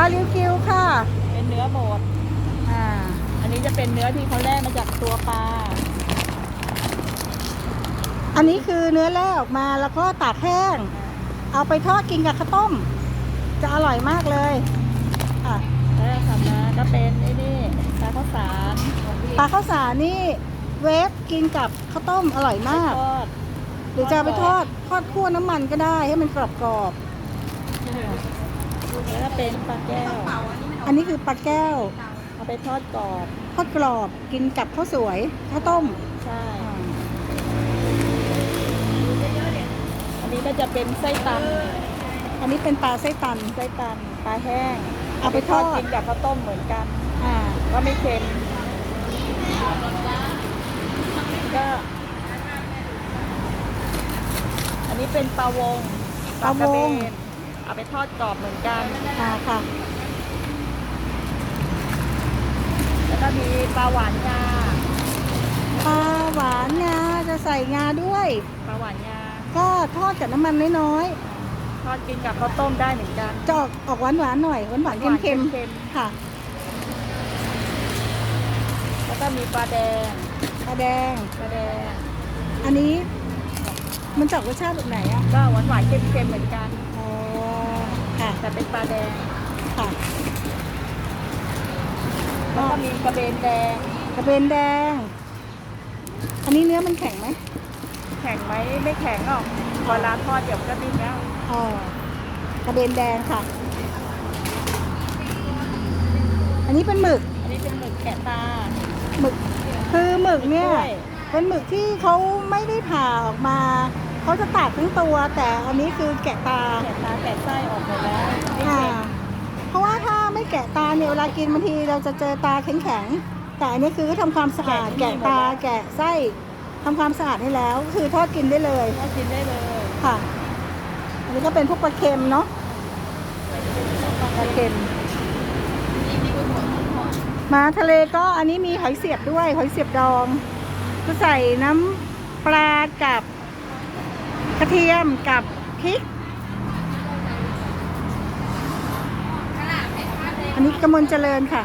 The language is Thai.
ปลาลิวกิวค่ะ เป็นเนื้อบดอ่า อันนี้จะเป็นเนื้อที่เขาแล่มาจากตัวปลา อันนี้คือเนื้อแร่ออกมาแล้วก็ตากแห้ง เอาไปทอดกินกับข้าวต้ม จะอร่อยมากเลยอะแล้วทำมาก็เป็นไอ้นี่ปลาข้าวสารของพี่ปลาข้าวสารนี่เวฟกินกับข้าวต้มอร่อยมาก ทอด หรือจะเอาไปทอดทอดคั่วน้ำมันก็ได้ให้มันกรอบกรอบแล้วก็ เป็นปลาแก้วๆอันนี้คือปลาแก้ว เอาไปทอดกรอบ ทอดกรอบกินกับข้าวสวยข้าวต้ม ใช่ อันนี้ก็จะเป็นไส้ตัน อันนี้เป็นปลาไส้ตัน ไส้ตัน ปลาแห้ง เอาไปทอดกินกับข้าวต้มเหมือนกัน อ่า ก็ไม่เค็ม ก็ อันนี้เป็นปลาวง ปลาวงกระ เบนเอาไปทอดกรอบเหมือนกันอ่าค่ะ แล้วก็มีปลาหวานงาปลาหวานงาจะใส่งาด้วย ปลาหวานงาก็ทอดกับน้ำมันน้อยทอดกินกับข้าวต้มได้เหมือนกันๆจะออกออกหวานหวานๆหน่อยหวานหวานๆเค็มเค็มๆค่ะๆแล้วก็มีปลาแดงปลาแดง ปลาแดง อันนี้มันจะออกรสชาติแบบไหนอะก็หวานหวานๆเค็มๆเหมือนกันอ๋อค่ะ แต่เป็นปลาแดงค่ะ แล้วก็มีกระเบนแดง กระเบนแดง อันนี้เนื้อมันแข็งไหมแข็งไหมไม่แข็งหรอกเวลาทอดเดี๋ยวมันก็นิ่มแล้วอ๋อกระเบนแดงค่ะ อันนี้เป็นหมึก อันนี้เป็นหมึกแกะตาหมึกคือหมึกเนี่ยด้วยเป็นหมึกที่เขาไม่ได้ผ่าออกมา เขาจะตากทั้งตัว แต่อันนี้คือแกะตาแกะตาแกะไส้ออกหมดแล้วไม่อ่าเค็มเพราะว่าถ้าไม่แกะตาเนี่ยเวลากินบางทีเราจะเจอตาแข็งๆแต่อันนี้คือก็ทำความสะอาดแกะตาแกะไส้ทำความสะอาดให้แล้ว คือทอดกินได้เลยทอดกินได้เลยค่ะ อันนี้ก็เป็นพวกปลาเค็มเนาะปลาเค็มมาทะเลก็อันนี้มีหอยเสียบด้วยหอยเสียบดองก็ใส่น้ำปลากับ กระเทียมกับพริก อันนี้กระมวลเจริญค่ะ